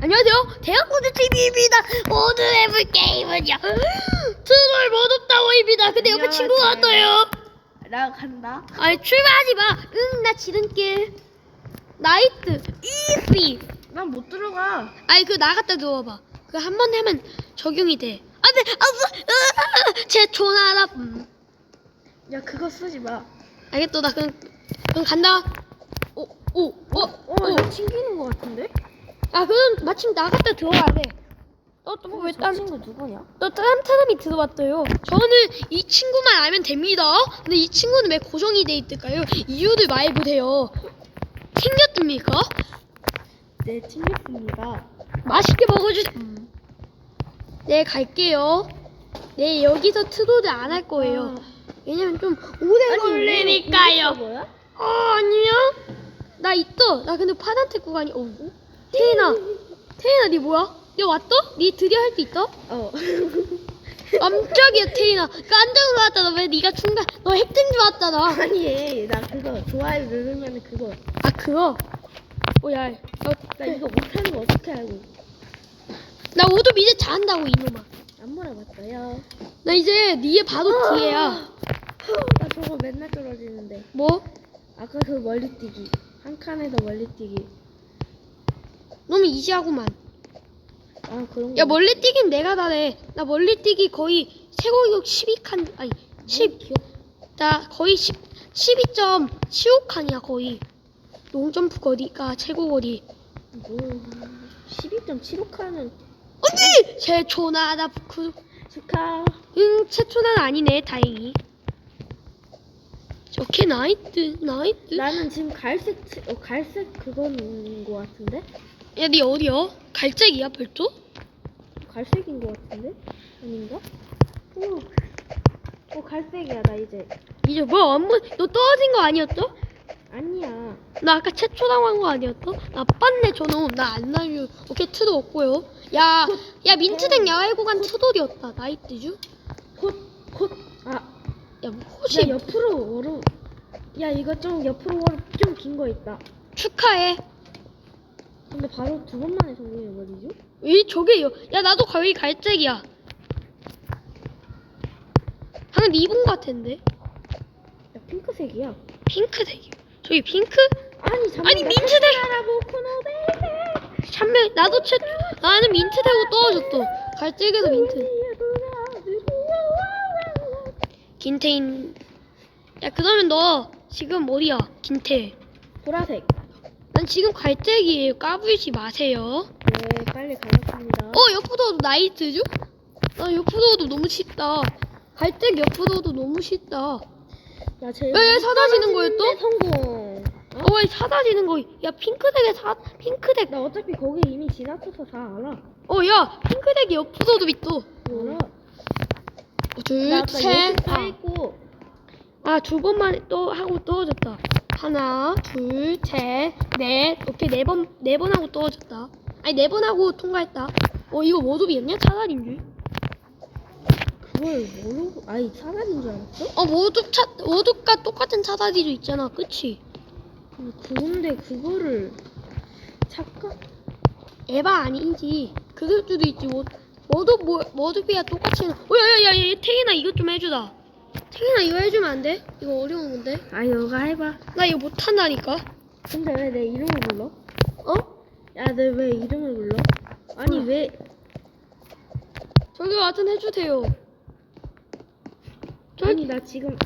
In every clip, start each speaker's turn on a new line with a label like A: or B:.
A: 안녕하세요. 대학고드 TV입니다. 오늘 해볼 게임은요. 트롤 모독다워입니다. 근데 옆에 친구가 왔어요.
B: 나 간다.
A: 아니 출발하지 마. 응, 나 지름길. 나이트 이피.
B: 난 못 들어가.
A: 아니 그 나갔다 누워봐. 그 한 번 하면 적용이 돼. 안돼, 아우, 제 전화라. 음.
B: 야 그거 쓰지 마.
A: 알겠어, 나 그냥 그럼 간다. 오, 오, 오,
B: 어,
A: 오.
B: 이거 튕기는 거 같은데?
A: 아, 그럼 마침 나갔다 들어와야 돼. 너또왜
B: 저
A: 딴?
B: 친구 누구냐?
A: 너 다른 사람이 들어왔어요. 저는 이 친구만 알면 됩니다. 근데 이 친구는 왜 고정이 돼 있을까요? 이유를 말해보세요. 생겼습니까?
B: 네 튕겼습니다.
A: 맛있게 먹어주세요. 음. 네, 갈게요. 네, 여기서 트로드 안할 거예요. 왜냐면 좀 오래 걸리니까요.
B: 뭐야?
A: 어, 안녕? 나 있어. 나 근데 파란색 구간이, 어, 태인아. 태인아, 니 뭐야? 니 왔어? 니 드디어 할 수 있어?
B: 어.
A: 깜짝이야, 태인아. 깜짝 놀랐잖아. 왜 니가 중간, 너 핵든 줄 알았잖아.
B: 아니 나 그거 좋아요 누르면 그거.
A: 아, 그거? 어, 야. 어,
B: 나 이거 못하는 거 어떻게 알고?
A: 나 오도 이제 잘한다고, 이놈아.
B: 안 물어봤어요.
A: 나 이제 니의 바로 뒤에야.
B: 나 저거 맨날 떨어지는데.
A: 뭐?
B: 아까 그 멀리뛰기. 한 칸에서 멀리뛰기.
A: 너무 이지하구만.
B: 아 그런 거.
A: 야, 멀리 뛰긴 내가 다해. 나 멀리 뛰기 거의 최고기록 12칸, 아니, 10, 나 거의 10, 12.15칸이야, 거의. 롱점프 거리가 최고 거리.
B: 뭐 12.75칸은
A: 언니! 최초나, 나, 그,
B: 축하.
A: 응, 최초는 아니네, 다행히. 오케이, 나이트, 나이트.
B: 나는 지금 갈색 치- 어, 갈색 그거인 거 같은데?
A: 야, 니 어디야? 갈색이야, 벌써?
B: 갈색인 거 같은데? 아닌가? 오. 어 갈색이야 나 이제.
A: 이제 뭐, 안무, 너 떨어진 거 아니었어?
B: 아니야.
A: 나 아까 최초당 한 거 아니었어? 나빴네 저놈 나 안 날려 오케이 트도 없고요 야, 야 민트색 야외 구간 트돌이었다 나이트주?
B: 콧콧 아.
A: 야 뭐,
B: 야
A: 혹시
B: 옆으로 오르. 야 이거 좀 옆으로 오르 좀긴 거 있다.
A: 축하해
B: 근데 바로 두 번만에 성공해 버리죠?
A: 이 저게 여- 야 나도 거의 갈색이야 방금 네 입은 거 같은데
B: 야 핑크색이야.
A: 핑크색이야 저기 핑크?
B: 아니 잠깐.
A: 아니, 민트색! 참매 나도 최 나는 민트색으로 떨어졌어 갈색에서 민트 김태인 야 그러면 너 지금 어디야 김태
B: 보라색.
A: 난 지금 갈색이에요. 까불지 마세요.
B: 네 빨리 가겠습니다.
A: 어, 옆으로도 나이트죠? 나 옆으로도 너무 쉽다. 갈색 옆으로도 너무 쉽다.
B: 야,
A: 제왜 사라지는 거예요, 또?
B: 성공.
A: 어, 왜 사라지는 거? 야, 핑크색에 사, 핑크색.
B: 나 어차피 거기 이미 지나쳐서 다 알아.
A: 어, 야, 핑크색이 옆으로도 있어.
B: 알아.
A: 어, 둘,
B: 나 아까
A: 셋.
B: 예습 다
A: 아,
B: 했고.
A: 아, 두 번만 또 하고 떨어졌다. 하나, 둘, 셋, 넷. 오케이, 네 번, 네 번 하고 떨어졌다. 아니, 네 번 하고 통과했다. 어, 이거 모두비였냐? 차라리인 줄.
B: 그걸 모르고 아니 사라진 줄 알았어?
A: 어, 모두 차, 모두가 똑같은 차다리도 있잖아. 그치?
B: 음, 그런데 그거를 잠깐
A: 에바 아니지. 그럴 수도 있지. 뭐, 모두, 뭐, 모두비야 똑같이. 해. 어, 야, 야, 야, 야, 태인아, 이것 좀 해주라. 태인아, 이거 해주면 안 돼? 이거 어려운 건데.
B: 아 너가 해봐.
A: 나 이거 못한다니까.
B: 근데 왜 내 이름을 불러?
A: 어?
B: 야너 왜 이름을 불러? 아니
A: 응.
B: 왜
A: 저기 와든 해주세요. 저기,
B: 아니 나 지금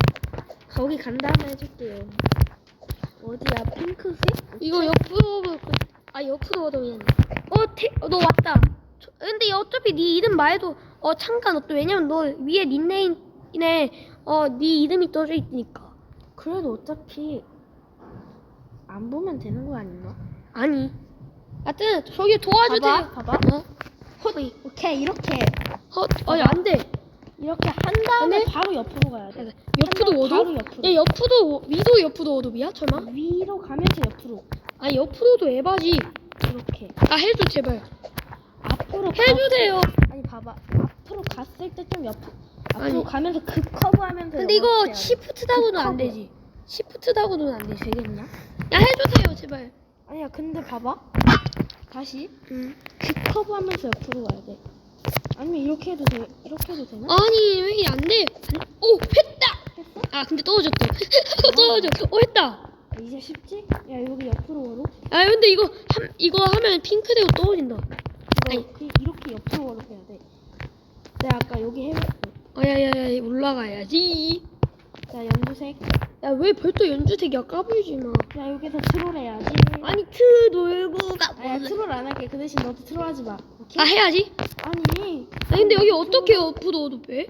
B: 거기 간 다음에 해줄게요. 어디야 핑크색?
A: 이거 옆으로, 그- 아, 옆으로 와도 미안해. 어, 태, 어, 너 왔다. 저- 근데 어차피 네 이름 말해도, 어, 상관없어. 왜냐면 너 위에 닉네임에, 어, 네 이름이 떠져 있으니까.
B: 그래도 어차피 안 보면 되는 거 아닌가?
A: 아니. 하여튼, 저기 도와주세요.
B: 봐봐, 봐봐.
A: 어? 헛,
B: 오케이 이렇게
A: 헛, 아니, 안 돼.
B: 이렇게 한 다음에
A: 안 돼?
B: 바로 옆으로 가야 돼.
A: 옆으로
B: 한
A: 오도?
B: 바로 옆으로.
A: 야, 옆으로, 오- 위도 옆으로 오도비야? 설마?
B: 위로 가면서 옆으로
A: 아, 옆으로도 에바지.
B: 이렇게
A: 아, 해줘, 제발.
B: 앞으로
A: 해주세요.
B: 갔- 아니 봐봐 앞으로 갔을 때 좀 옆 앞으로
A: 아니.
B: 가면서 급 커브하면서
A: 근데 이거. 시프트 다고는
B: 안그
A: 되지. 시프트 다고는 안 되지.
B: 되겠냐?
A: 야, 해주세요, 제발.
B: 아니야 근데 봐봐 다시
A: 응.
B: 그 커브하면서 옆으로 가야 돼. 아니면 이렇게 해도 돼? 이렇게 해도 되나?
A: 아니 왜 안 돼? 오 했다.
B: 했어?
A: 아 근데 떨어졌다. 떨어졌. 오 했다.
B: 아, 이제 쉽지? 야 여기 옆으로 걸어.
A: 아 근데 이거 함 이거 하면 핑크 되고 떨어진다.
B: 이거
A: 아니.
B: 그, 이렇게 옆으로 걸어 해야 돼. 내가 아까 여기 해봤어.
A: 아야야야 올라가야지.
B: 자 연두색.
A: 야왜 벌써 연주색이야 까불지 마.
B: 야 여기서 트롤 해야지.
A: 아니 트 놀고 가.
B: 아야 트롤 안 할게. 그 대신 너도 트롤 하지 마. 오케이?
A: 아 해야지.
B: 아니.
A: 아니 근데 여기 어떻게 옆으로 빼?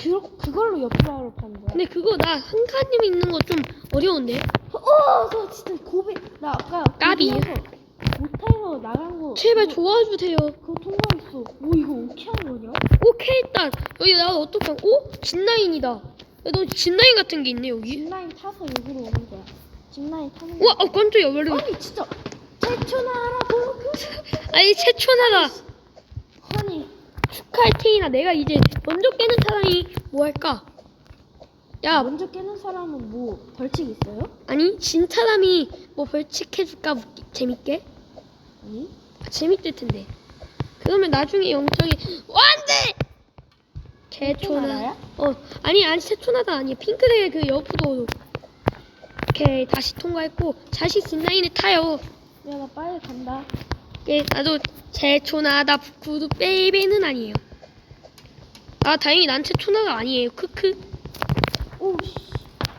B: 그, 그걸로 옆으로 하러 파는 거야.
A: 근데 그거 나 한 칸님 있는 거 좀 어려운데.
B: 어, 저 진짜 고백. 나 아까
A: 까비.
B: 고백해서 못해서 나간 거.
A: 제발
B: 그거-
A: 도와주세요.
B: 그거 통과했어. 뭐 이거 어떻게 하는 거냐?
A: 오케이 일단 여기 나 어떡해? 오 진라인이다. 야, 너 진라인 같은 게 있네 여기.
B: 짚라인 타서 여기로 오는 거야. 짚라인 타는
A: 우와
B: 거.
A: 어 깜짝이야 원래.
B: 아니 진짜 태초나라 보그.
A: 아니 최초나다.
B: 아니
A: 축하해 테이나 내가 이제 먼저 깨는 사람이 뭐 할까? 야
B: 먼저 깨는 사람은 뭐 벌칙 있어요?
A: 아니 진 사람이 뭐 벌칙 해줄까 재밌게?
B: 아니.
A: 아, 재밌을 텐데. 그러면 나중에 영상에 완대. 개초나.
B: 태초나라야?
A: 어 아니 아니 최초나다 아니야 핑크색 그 옆으로. 오케이 다시 통과했고 다시 진라인에 타요.
B: 야 나 빨리 간다.
A: 예 나도 최초나다 구두 베이비는 아니에요. 아 다행히 난 최초나가 아니에요. 크크.
B: 오 씨.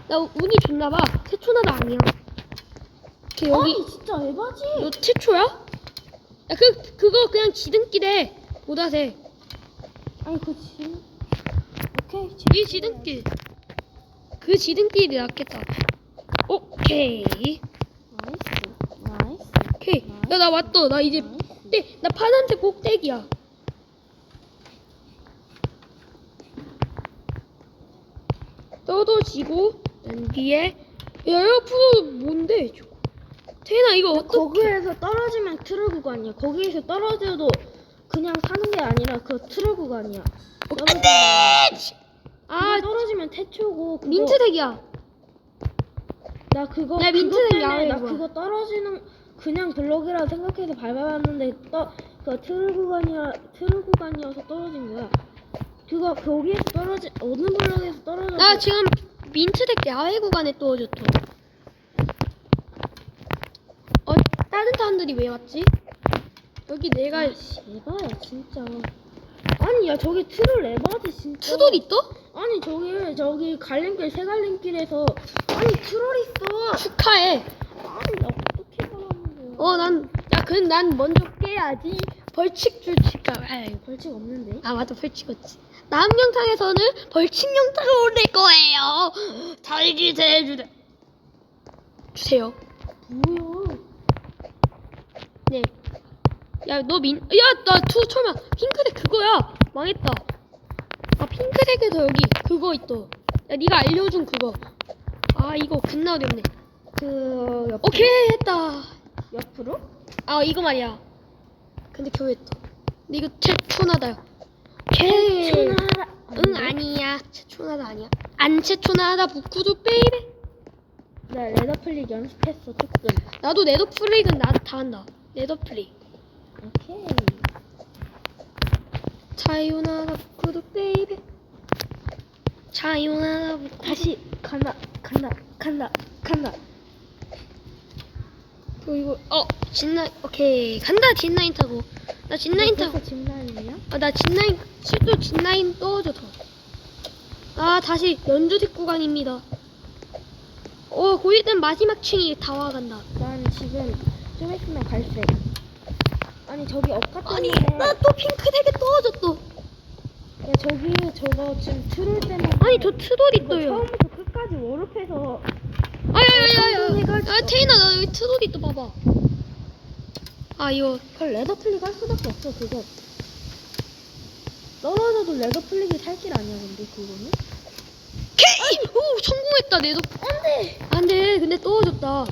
A: 나 운이 좋나봐. 최초나도 아니야. 걔 여기
B: 아니 진짜 에바지.
A: 너 최초야? 야 그 그거 그냥 지름길에 보다세.
B: 아니 그 지. 오케이.
A: 이 지름길. 그 지름길이 낫겠다. 오케이.
B: 나이스. 나이스.
A: 오케이. 야 나 왔다. 나 이제
B: 나이스.
A: 네, 나 파란색 꼭대기야. 떨어지고 난 뒤에 야 옆으로 뭔데? 저거? 태나 이거 어떻게?
B: 거기에서 떨어지면 트롤 구간이야. 거기에서 떨어져도 그냥 사는 게 아니라 그 트롤 구간이야.
A: 안돼!
B: 아아 떨어지면 태초고 그거,
A: 민트색이야.
B: 나 그거
A: 야,
B: 그거
A: 민트색
B: 때문에
A: 야외
B: 나? 그거 떨어지는 그냥 블럭이라 생각해서 밟아봤는데 떠그 트롤 구간이야 트롤 구간이어서 떨어진 거야. 그거 거기에서 떨어지 어느 블럭에서 떨어져?
A: 나 지금 민트색 야외 구간에 떨어졌어. 어 다른 사람들이 왜 왔지? 여기 내가
B: 아씨 에바야 진짜. 아니 야 저기 트롤 에바지 진짜.
A: 투돌 있어?
B: 아니 저기 저기 갈림길 새 갈림길에서 아니 트롤 있어.
A: 축하해.
B: 아니 나 어떻게 살았는 거야?
A: 어, 난, 야, 그럼 난 먼저 깨야지. 벌칙 줄까? 아이,
B: 벌칙 없는데?
A: 아, 맞다, 벌칙 없지. 다음 영상에서는 벌칙 영상을 올릴 거예요. 달기세 해주세요. 주세요.
B: 뭐야?
A: 네. 야, 너 민, 야, 나 투, 처음에 핑크색 그거야. 망했다. 아, 핑크색에서 여기 그거 있어. 야, 네가 알려준 그거. 아, 이거 겁나 어렵네.
B: 그 옆,
A: 오케이, 했다.
B: 옆으로?
A: 아 이거 말이야. 근데 교회했다. 근데 이거 최초나다요. 오케이.
B: 초나라.
A: 응 아니야. 최초나다 아니야. 안 최초나다 부쿠도 베이베.
B: 나 레더 플릭 연습했어 조금.
A: 나도 네더플릭은 나도 다 한다. 네더플릭.
B: 오케이.
A: 부쿠도 베이베. 차요나다 부쿠.
B: 다시 간다 간다 간다 간다.
A: 그리고 어 진나 오케이 간다 진라인 타고. 나 진라인 타고.
B: 벌써 진라인이야?
A: 아, 나 진라인, 실도 진라인 떨어져서. 아, 다시 연주색 구간입니다. 어, 고일땐 마지막 층이 다 와간다.
B: 난 지금 좀 있으면 갈색. 아니 저기 업 같은
A: 아니, 데나또 핑크색에 떨어졌어.
B: 야 저기 저거 지금 트롤 때문에
A: 아니, 저 트롤이
B: 이거
A: 떠요.
B: 처음부터 끝까지 워룹해서
A: 아야야야야. 아, 태인아, 나 여기 트롤이 또 봐봐. 아, 이거.
B: 그걸 레더 플릭 할 수밖에 없어 그거 떨어져도 레더 플릭이 살 길 아니야 근데 그거는
A: 케이! 오, 성공했다, 내도. 안 돼! 안 돼, 근데 떨어졌다.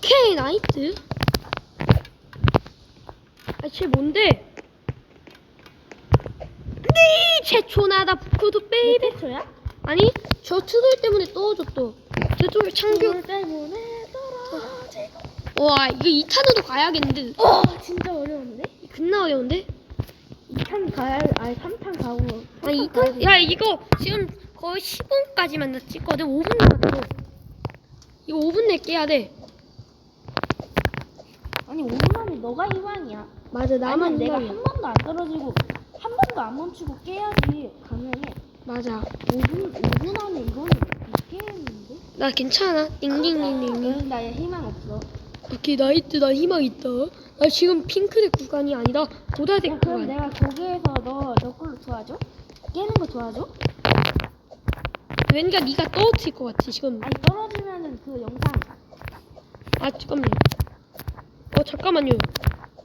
A: 케이, 나이트. 아, 쟤 뭔데? 네! 최초나다 부쿠도 베이베.
B: 태초야?
A: 아니 저 트롤 때문에 떨어졌어. 저쪽 창규
B: 그 때문에 떨어지고
A: 와 이거 2탄으로 가야겠는데
B: 어 진짜 어려운데?
A: 겁나 어려운데
B: 2탄 가야 아니 3탄 가고
A: 아니 2탄 야 이거 지금 거의 10분까지만 나 찍거든 5분 남았어 이거 5분 내 깨야 돼
B: 아니 5분 안에 너가 희망이야
A: 맞아 나만
B: 내가. 한 번도 안 떨어지고 한 번도 안 멈추고 깨야지. 가능해.
A: 맞아.
B: 5분 5분 안에 이거는 깨겠는데?
A: 나 괜찮아. 띵띵띵띵
B: 응, 나 희망 없어.
A: 오케이 나이트 나 희망 있다. 나 지금 핑크색 구간이 아니라 보라색
B: 야, 그럼
A: 구간
B: 내가 거기에서 너, 너 걸로 도와줘? 깨는 거 도와줘?
A: 왠가 네가 떨어질 것 같아 지금.
B: 아니 떨어지면은 그 영상.
A: 아 잠깐만요. 어 잠깐만요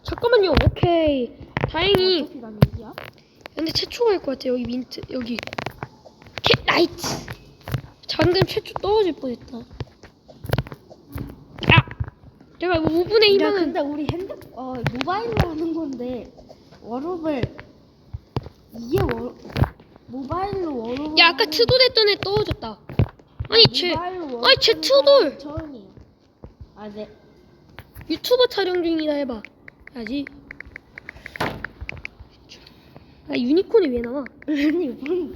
A: 잠깐만요. 오케이. 다행히.
B: 어차피 난 여기야?
A: 근데 최초가 할 것 같아. 여기 민트 여기 캐 나이트. 방금 최초 떨어질 뻔했다. 야 내가 5분의
B: 야
A: 희망은
B: 근데 우리 핸드 어 모바일로 하는 건데 워룹을 이게 워 모바일로 워룹
A: 야 아까 트돌 했던 애 떨어졌다. 아니 쟤 아니 쟤 트돌.
B: 처음이에요 아네.
A: 유튜버 촬영 중이다 해봐 야지 아 유니콘이 왜 나와
B: 아니 뭔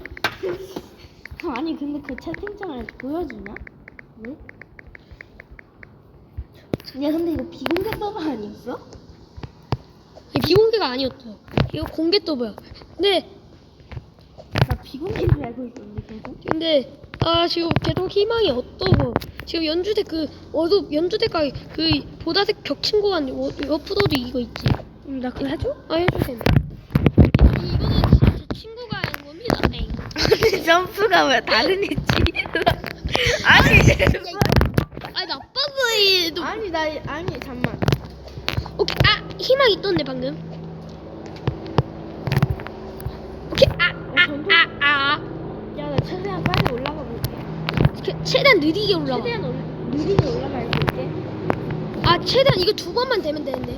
B: 아니 근데 그 채팅창을 보여주냐? 왜? 야 근데 이거 비공개 서버 아니었어?
A: 아니, 비공개가 아니었어 이거 공개 더블야 근데
B: 나 비공개인 줄 알고 있었는데 계속
A: 근데 아 지금 계속 희망이 없다고 지금 연주대 그 어두 연주대가 그 보라색 겹친 거간 옆으로도 이거 있지?
B: 응, 나 그거 해줘?
A: 아 해주세요 이거는 진짜 제 친구가 하는 겁니다. 네.
B: 아니 점프가 왜 다른 애지? 아니
A: 아니 나빠서 이도.
B: 아니 나 아니 잠만.
A: 오케이. 아 희망 있던데 방금. 오케이. 아아아 아 아, 아,
B: 야 나 최대한 빨리 올라가 볼게.
A: 그, 최대한 느리게 올라와
B: 최대한 올, 느리게 올라가 볼게
A: 아 최대한 이거 두 번만 되면 되는데.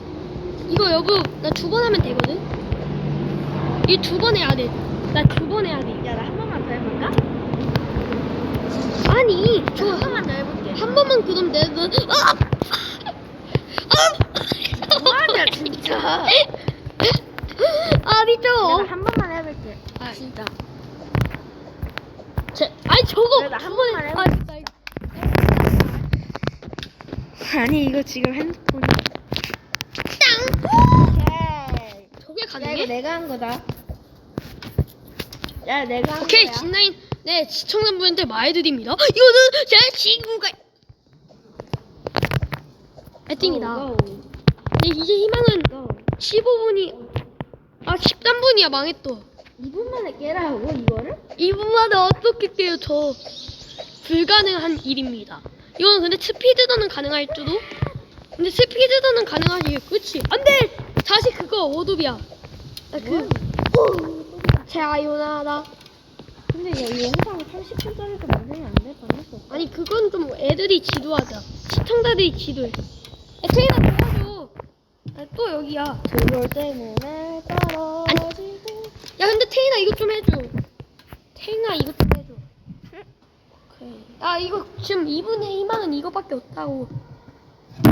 A: 이거 여보 나 두 번 하면 되거든. 이 두 번 해야 돼나 두 번 해야 돼.
B: 야나 한 번만 더 해볼까?
A: 아니 한저
B: 번만 더 해볼게.
A: 한 번만 그럼 내가 아!
B: 뭐하냐 진짜.
A: 아 미쳐.
B: 내가 한 번만 해볼게.
A: 아,
B: 진짜.
A: 제, 아니 저거
B: 내가 한 번만
A: 아,
B: 해볼게.
A: 진짜 이거.
B: 아니 이거 지금 핸드폰이
A: 땅!
B: 오케이.
A: 저게
B: 야 이거
A: 가능해?
B: 내가 한 거다. 야 내가 한
A: 오케이
B: 거야.
A: 진나인. 네 시청자분한테 말해드립니다. 이거는 제 친구가 애팅이다.
B: 고,
A: 네 이제 희망은
B: 고, 고.
A: 15분이 아 13분이야 망했어.
B: 2분 만에 깨라고 이거를?
A: 2분만에 어떻게 깨요? 저 불가능한 일입니다 이건 근데 스피드런은 가능할지도? 근데 스피드런은 가능하지. 그치. 안 돼! 다시 그거 워도비야. 아, 그 자요나라
B: 근데 야, 이 영상 30분짜리도 만들면 안될 뻔했어.
A: 아니 그건 좀 애들이 지도하자. 시청자들이 지도해. 애청이나 도와줘. 아, 또 여기야.
B: 그걸 때문에 떨어지고.
A: 야 근데 태인아 이거 좀 해줘. 태인아 이거 좀 해줘
B: 오케이
A: 야 이거 지금 2분의 희망은 이거밖에 없다고.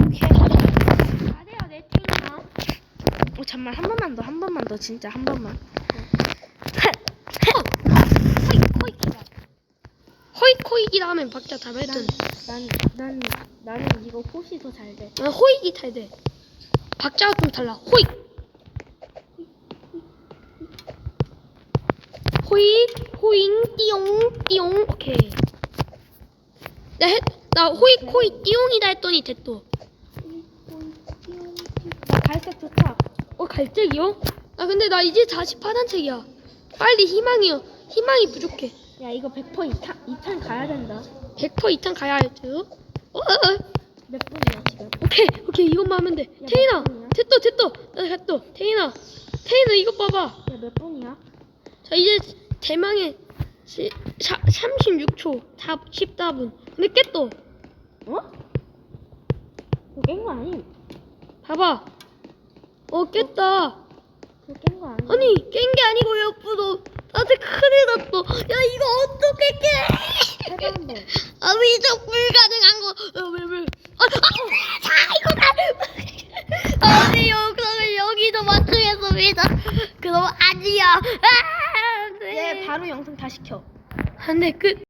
B: 오케이
A: 잘해요 내 태인아
B: 어 잠만 한 번만 더 한 번만 더 진짜 한 번만.
A: 허이 코이키다 허이 코이기다 하면 박자 다 뱉던
B: 난, 난, 나는 이거 콧이 더잘 돼.
A: 난 호이기 탈돼. 박자가 좀 달라. 호이 호이 호잉 띠용 띠용. 오케이 나, 했, 나 호이 코이 띠용이다 했더니
B: 나 갈색 좋다.
A: 어 갈색이요? 아 근데 나 이제 다시 파란색이야 빨리 희망이요 희망이 부족해
B: 야, 이거 100% 2탄, 2탄 가야 된다.
A: 100% 2탄 가야 할지요 어, 어, 어.
B: 몇 분이야, 지금?
A: 오케이 오케이 이것만 하면 돼
B: 야,
A: 태인아? 됐어 됐어 나 됐어 태인아 태인아 이거 봐봐
B: 야, 몇 분이야?
A: 자 이제 대망의 시, 사, 36초 4, 14분 근데 깼어
B: 어? 그거 깬거 아니?
A: 봐봐 어 깼다
B: 그거 깬거 아니?
A: 아니 깬 게 아니고 옆으로 나한테 큰일 났어 야 이거 어떻게 깨. 아 미적 불가능한 거 어, 왜, 왜. 아, 아, 자 이거 다 아니 영상을 여기서 맞추겠습니다. 그럼 아니야. 아, 네.
B: 얘 바로 영상 다 시 켜.
A: 안돼 끝.